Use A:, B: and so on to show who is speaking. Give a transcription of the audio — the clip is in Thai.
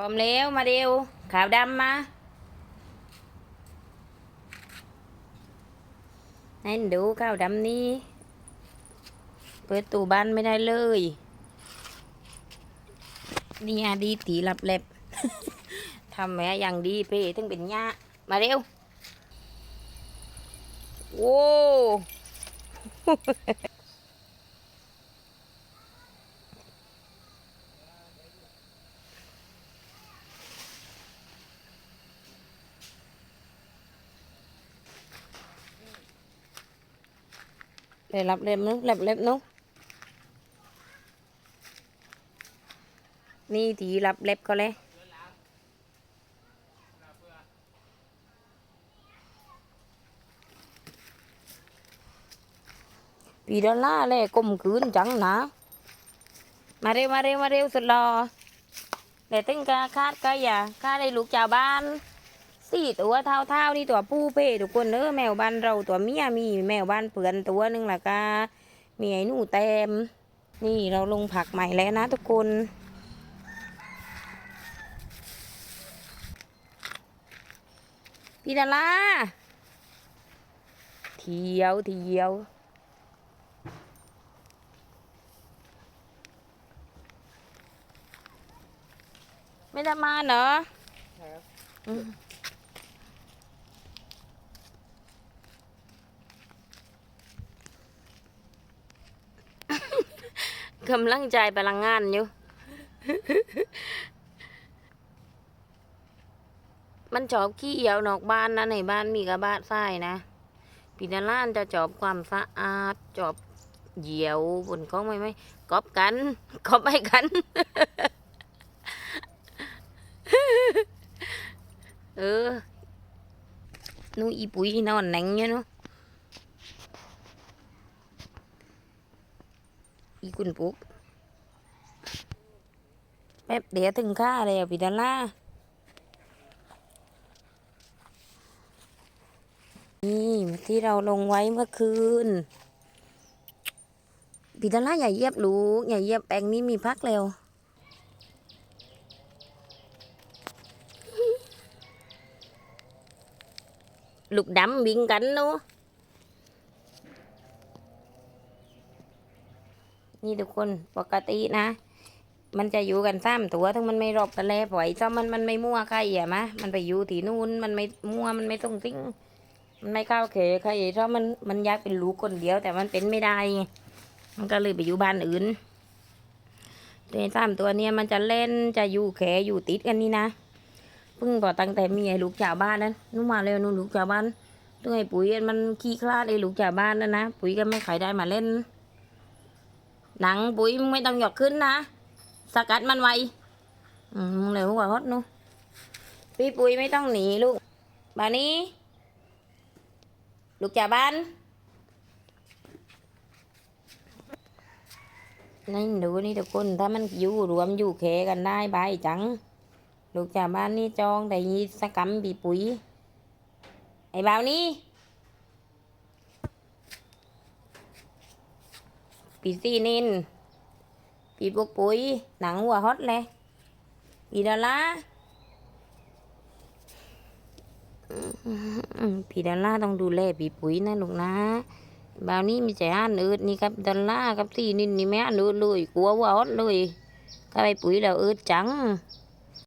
A: ร้อมแล้วมาเร็วขาวดำมาให้ดูขาวดำนี้ เปิดตู้บ้านไม่ได้เลย นี่อาดีตีหลับเล็บทำแม่อย่างดีเพ่ถึงเป็นหญ้ามาเร็วโว้ để lặp lep นู้ lặp lep นู้นี่ทีหลับเล็บก็เลยปีดอลลาร์เลยกลมคืนจังนะ มาเร็วมาเร็วมาเร็วสุดรอเดี๋ยวตึงกาคาดก็อย่าคาดได้ลูกชาวบ้าน สี่ตัวเท่าเท่าๆนี่ตัวผู้เป้ทุกคนเนอะแมวบ้านเราตัวเมียมีแมวบ้านเปือนตัวหนึงละกามีไอ้หนูเต็มนี่เราลงผักใหม่แล้วนะทุกคนพี่ดาราเที่ยวเที่ยวไม่ได้มาเหรออืม กำลังใจพลังงานอยู่ มันชอบขี้เหี่ยวนอกบ้านนะในบ้านมีกระบาดทรายนะปีนาล้านจะจอบความสะอาดจอบเหยี่ยวบนของไม่ไม่กอบกันกอบไปกันเออนูอีปุ๋ยนอนหนังยู่เนาะ อีคุณปุ๊กแป๊บเดี๋ยวถึงค่าเลยอะพี่ดอลล่าร์นี่ที่เราลงไว้เมื่อคืนพี่ดอลล่าร์อย่าเยียบลูกอย่าเยียบแปลงนี้มีพักเร็วลูกดำวิ่งกันเนาะ นี่ทุกคนปกตินะ มันจะอยู่กันสามตัวทั้งมันไม่รบกันแล้วปล่อยถ้ามันมันไม่มั่วใครอะมะมันไปอยู่ที่นู่นมันไม่มั่วมันไม่ต้องทิ้งมันไม่เข้าเขยใครเพราะมันมันอยากเป็นลูกคนเดียว แต่มันเป็นไม่ได้ไงมันก็เลยไปอยู่บ้านอื่นแต่สามตัวเนี้ยมันจะเล่นจะอยู่แขอยู่ติดกันนี่นะเพิ่งบอกตั้งแต่มีไอ้ลูกชาวบ้านนั้นนู่นมาเร็วนู่นลูกชาวบ้านตัวไอ้ปุ๋ยมันขี้คลาดไอ้ลูกชาวบ้านนั่นนะปุ๋ยก็ไม่ขายได้มาเล่น หนังปุ๋ยมึงไม่ต้องหยอกขึ้นนะสกัดมันไว้อืมเร็วกว่าฮอตนู่นพี่ปุ๋ยไม่ต้องหนีลูกบานี้ลูกชาบ้านนี่ดูนี่ทุกคนถ้ามันอยู่รวมอยู่แขกันได้บายจัง ลูกจากบ้านนี่จองได้สกรรมปีปุ๋ยไอ้บ่าวนี่ ปีซีนินปีปุกปุ๋ย หนังหัวฮอตเลยปีดอลลาราปีดอลลาราต้องดูแลปีปุ๋ยนะลูกนะบาวนี้มีใจอ่านอืดนี่ครับดอลลาร์กับซีนินนี่แม่อ่านอืดเลยกลัวหัวฮอตเลยก็ไปปุ๋ยแล้วอืดจัง